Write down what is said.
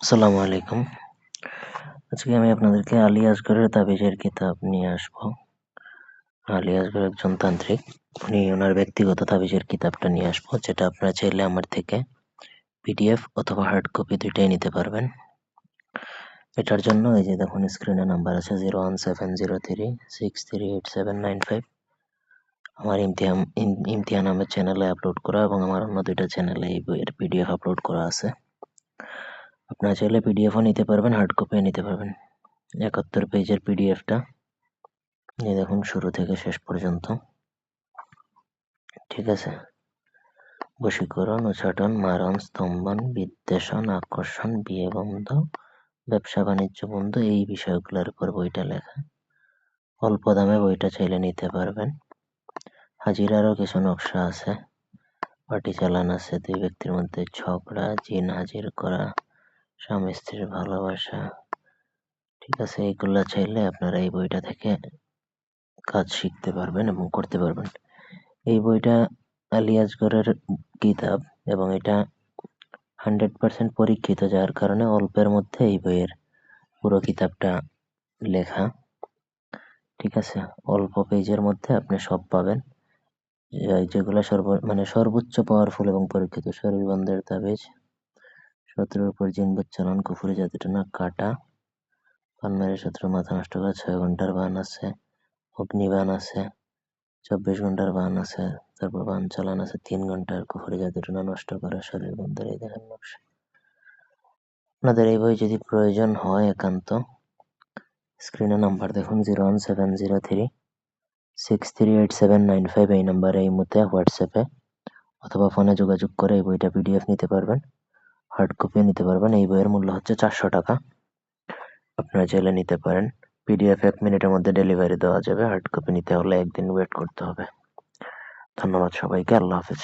আসসালামু আলাইকুম। আজকে আমি আপনাদেরকে আলী আসগরের তাবিজের কিতাব নিয়ে আসব। আলী আসগর একজন তান্ত্রিক। উনি ওনার ব্যক্তিগত তাবিজের কিতাবটা নিয়ে আসব, যেটা আপনারা চাইলে আমার থেকে পিডিএফ অথবা হার্ড কপি দুইটাই নিতে পারবেন। এটার জন্য এই যে দেখুন, স্ক্রিনে নাম্বার আছে zero one seven zero three, six three eight seven nine five. আমার ইমতিয়ান ইমতিয়ান আহমেদ চ্যানেলে আপলোড করা এবং আমার অন্য দুইটা চ্যানেলে এই বইয়ের পিডিএফ আপলোড করা আছে। আপনারা চাইলে পিডিএফও নিতে পারবেন হার্ড কপিও নিতে পারবেন। একাত্তর পেজের পিডিএফটা এই দেখুন, শুরু থেকে শেষ পর্যন্ত। ঠিক আছে? বশীকরণ, উচ্চাটন, মারণ, স্তম্ভন, বিদ্বেষণ, আকর্ষণ বিয়ে বন্ধ ব্যবসা, বাণিজ্য, বন্ধ, এই বিষয়গুলোর উপর বইটা লেখা। অল্প দামে বইটা চাইলে নিতে পারবেন। হাজিরারও কিছু নকশা আছে। পার্টি চালান আছে, দুই ব্যক্তির মধ্যে ঝগড়া, জিন হাজির করা। স্বামী স্ত্রীর ভালোবাসা। ঠিক আছে এইগুলা চাইলে আপনারা এই বইটা থেকে কাজ শিখতে পারবেন এবং করতে পারবেন। এই বইটা আলী কিতাব এবং এটা হান্ড্রেড পার্সেন্ট পরীক্ষিত, যার কারণে অল্পের মধ্যে এই বইয়ের পুরো কিতাবটা লেখা। ঠিক আছে, অল্প পেজের মধ্যে আপনি সব পাবেন। যেগুলো সর্ব মানে সর্বোচ্চ পাওয়ারফুল এবং পরীক্ষিত। শরীর বন্ধের তাবিজ। শত্রুর উপর জিন চালান কুফুরি জাতিটানা কাটা। পান মেরে মাথা নষ্ট করা, ছয় ঘণ্টার বান আছে, অগ্নিবান আছে, চব্বিশ ঘণ্টার বান আছে, তারপর বান চালান আছে, তিন ঘণ্টার কুফুরি জাতিটানা নষ্ট করা, শরীর বন্ধের এই দেখেন নকশা। আপনাদের এই বই যদি প্রয়োজন হয় একান্ত স্ক্রিনে নাম্বার দেখুন zero one seven zero three six three eight seven nine five এই নাম্বারে এই মুহূর্তে হোয়াটসঅ্যাপে অথবা ফোনে যোগাযোগ করে এই বইটা পিডিএফ নিতে পারবেন। হার্ড কপিও নিতে পারবেন। এই বইয়ের মূল্য হচ্ছে চারশো টাকা। আপনারা চাইলে নিতে পারেন। পিডিএফ এক মিনিটের মধ্যে ডেলিভারি দেওয়া যাবে। হার্ড কপি নিতে হলে একদিন ওয়েট করতে হবে। ধন্যবাদ সবাইকে। আল্লাহ হাফেজ।